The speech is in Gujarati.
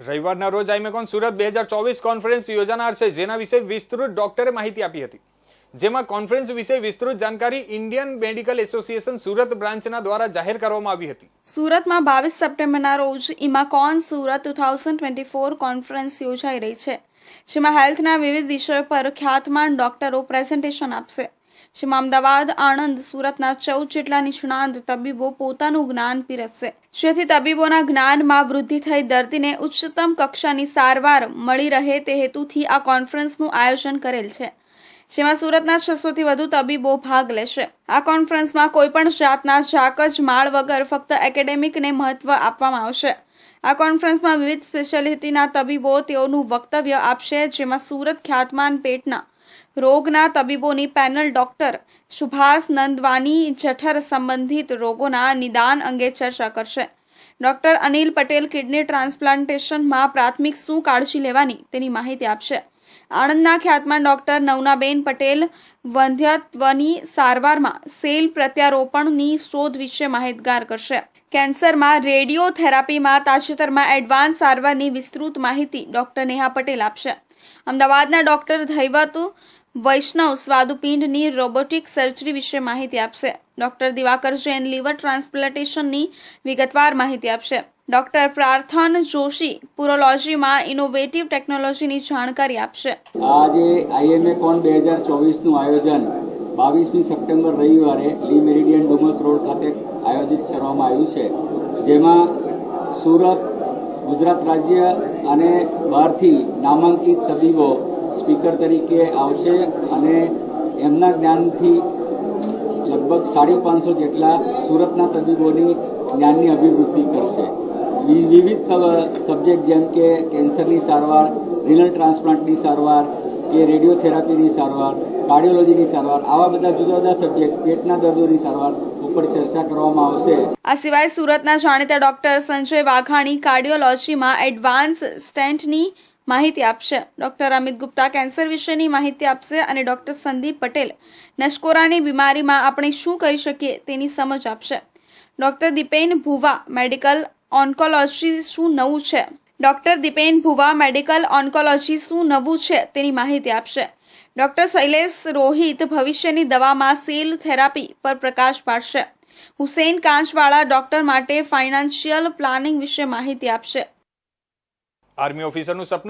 રવિવારના રોજ આઈમેકોન સુરત બે હજાર ચોવીસ કોન્ફરન્સ યોજાનાર છે, જેના વિશે વિસ્તૃત ડોક્ટરે માહિતી આપી હતી. જેમાં કોન્ફરન્સ વિશે વિસ્તૃત જાણકારી ઇન્ડિયન મેડિકલ એસોસિએશન સુરત બ્રાન્ચના દ્વારા જાહેર કરવામાં આવી હતી. સુરતમાં બાવીસ સપ્ટેમ્બરના રોજ IMACON Surat two thousand twenty four conference યોજાઈ રહી છે, જેમાં હેલ્થના વિવિધ વિષયો પર ખ્યાતમાન ડોક્ટરો પ્રેઝન્ટેશન આપશે. જેમાં અમદાવાદ, આણંદ, સુરતના ચૌદ જેટલા નિષ્ણાંત તબીબો પોતાનું જ્ઞાન પીરસશે. જેથી તબીબોના જ્ઞાનમાં વૃદ્ધિ થઈ દર્દીને ઉચ્ચતમ કક્ષાની સારવાર મળી રહે તે હેતુથી આ કોન્ફરન્સનું આયોજન કરેલ છે. જેમાં સુરતના છસોથી વધુ તબીબો ભાગ લેશે. આ કોન્ફરન્સમાં કોઈપણ જાતના જાકજ માળ વગર ફક્ત એકેડેમિકને મહત્વ આપવામાં આવશે. આ કોન્ફરન્સમાં વિવિધ સ્પેશિયાલિટીના તબીબો તેઓનું વક્તવ્ય આપશે, જેમાં સુરત ખ્યાતમાન પેટના રોગના તબીબોની પેનલ ડોક્ટર સુભાષ નંદવાની જઠર સંબંધિત રોગોના નિદાન અંગે ચર્ચા કરશે. ડોક્ટર અનિલ પટેલ કિડની ટ્રાન્સપ્લાન્ટેશનમાં પ્રાથમિક શું કાળજી લેવાની તેની માહિતી આપશે. આણંદના ખ્યાતમાન ડોક્ટર નવનાબેન પટેલ વંધ્યત્વની સારવારમાં સેલ પ્રત્યારોપણની શોધ વિશે માહિતગાર કરશે. કેન્સરમાં રેડિયોથેરાપીમાં તાજેતરમાં એડવાન્સ સારવારની વિસ્તૃત માહિતી ડોક્ટર નેહા પટેલ આપશે. અમદાવાદના ડોક્ટર ધૈવત વૈષ્ણવ સ્વાદુપિંડની રોબોટિક સર્જરી વિશે માહિતી આપશે. ડોક્ટર દિવાકર જૈન લીવર ટ્રાન્સપ્લાન્ટેશનની વિગતવાર માહિતી આપશે. ડોક્ટર પ્રાર્થન જોશી પુરોલોજીમાં ઇનોવેટિવ ટેકનોલોજીની જાણકારી આપશે. આજે આઈએમએ કોન બે હજાર ચોવીસનું આયોજન બાવીસમી સપ્ટેમ્બર રવિવારે લી મેરિડિયન ડુમસ રોડ ખાતે આયોજિત કરવામાં આવ્યું છે. જેમાં સુરત ગુજરાત રાજ્ય અને બહારથી નામાંકિત તબીબો સ્પીકર તરીકે આવશે અને એમના જ્ઞાનથી લગભગ સાડી પાંચસો જેટલા સુરતના તબીબોની જ્ઞાનની અભિવૃદ્ધિ કરશે. વિવિધ સબ્જેક્ટ જેમ કે કેન્સરની સારવાર, રિનલ ટ્રાન્સપ્લાન્ટની સારવાર કે રેડિયોથેરાપીની સારવાર, કાર્ડિયોલોજીની સારવાર, આવા બધા જુદા જુદા સબ્જેક્ટ, પેટના દર્દોની સારવાર ઉપર ચર્ચા કરવામાં આવશે. આ સિવાય સુરતના જાણીતા ડોક્ટર સંજય વાઘાણી કાર્ડિયોલોજીમાં એડવાન્સ સ્ટેન્ટની માહિતી આપશે. ડોક્ટર અમિત ગુપ્તા કેન્સર વિશેની માહિતી આપશે અને ડોક્ટર સંદીપ પટેલ નશકોરાની બીમારીમાં આપણે શું કરી શકીએ તેની સમજ આપશે. Doctor Dipen Bhuva, medical oncology શું નવું છે? Doctor Dipen Bhuva medical oncology શું નવું છે તેની માહિતી આપશે. ડોક્ટર શૈલેષ રોહિત ભવિષ્યની દવામાં સેલ થેરાપી પર પ્રકાશ પાડશે. હુસેન કાંચવાળા ડોક્ટર માટે ફાઇનાન્શિયલ પ્લાનિંગ વિશે માહિતી આપશે. આર્મી ઓફિસરનું સપનું